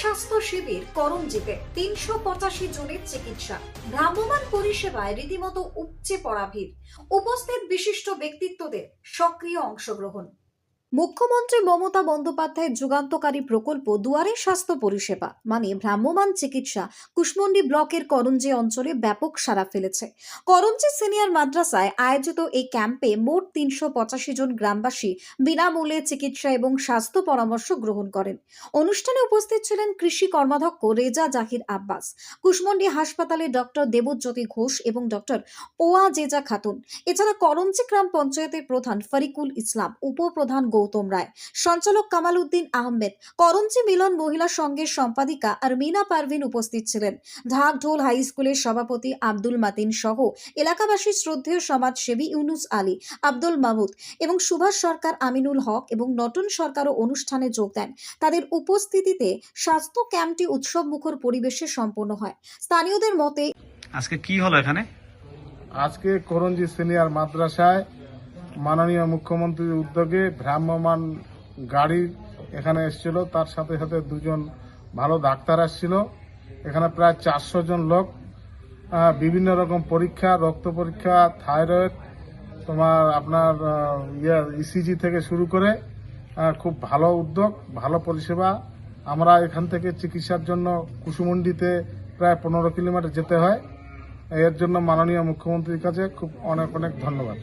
স্বাস্থ্য শিবির করমজিতে তিনশো পঁচাশি জনের চিকিৎসা। ভ্রাম্যমান পরিষেবায় রীতিমতো উপচে পড়া ভিড়। উপস্থিত বিশিষ্ট ব্যক্তিত্বদের সক্রিয় অংশগ্রহণ। মুখ্যমন্ত্রী মমতা বন্দ্যোপাধ্যায়ের যুগান্তকারী প্রকল্প দুয়ারে স্বাস্থ্য পরিষেবা। মানে ভ্রাম্যমান চিকিৎসা কুশমন্ডি ব্লকের করঞ্জি অঞ্চলে ব্যাপক সাড়া ফেলেছে। করঞ্জি সিনিয়র মাদ্রাসায় আয়োজিত এই ক্যাম্পে মোট তিনশো পঁচাশি জন গ্রামবাসী বিনামূল্যে চিকিৎসা এবং স্বাস্থ্য পরামর্শ গ্রহণ করেন। অনুষ্ঠানে উপস্থিত ছিলেন কৃষি কর্মাধ্যক্ষ রেজা জাহির আব্বাস, কুশমন্ডি হাসপাতালে ডক্টর দেবজ্যোতি ঘোষ এবং ডক্টর ওয়া জেজা খাতুন। এছাড়া করঞ্জি গ্রাম পঞ্চায়েতের প্রধান ফরিকুল ইসলাম, উপপ্রধান গৌতম রায় সঞ্চালক কামাল উদ্দিন আহমেদ করঞ্জি মিলন মহিলা সংঘের সম্পাদিকা আর মিনা পারভিন উপস্থিত ছিলেন। ঢাক ঢোল হাই স্কুলের সভাপতি আব্দুল মাতিন সহ এলাকাবাসী শ্রদ্ধেয় সমাজসেবী ইউনুস আলী আব্দুল মাহমুদ এবং সুভাষ সরকার আমিনুল হক এবং নটন সরকারও অনুষ্ঠানে যোগ দেন। তাদের উপস্থিতিতে স্বাস্থ্য ক্যাম্পটি উৎসব মুখর পরিবেশে সম্পন্ন হয়। স্থানীয়দের মতে আজকে কি হলো এখানে? আজকে করঞ্জি সিনিয়র মাদ্রাসায় মাননীয় মুখ্যমন্ত্রীর উদ্যোগে ভ্রাম্যমান গাড়ি এখানে এসেছিল। তার সাথে সাথে দুজন ভালো ডাক্তার আসছিল। এখানে প্রায় চারশো জন লোক বিভিন্ন রকম পরীক্ষা, রক্ত পরীক্ষা, থাইরয়েড, তোমার আপনার ইয়ে ইসিজি থেকে শুরু করে খুব ভালো উদ্যোগ, ভালো পরিষেবা। আমরা এখান থেকে চিকিৎসার জন্য কুসুমন্ডিতে প্রায় পনেরো কিলোমিটার যেতে হয়। এর জন্য মাননীয় মুখ্যমন্ত্রীর কাছে খুব অনেক অনেক ধন্যবাদ।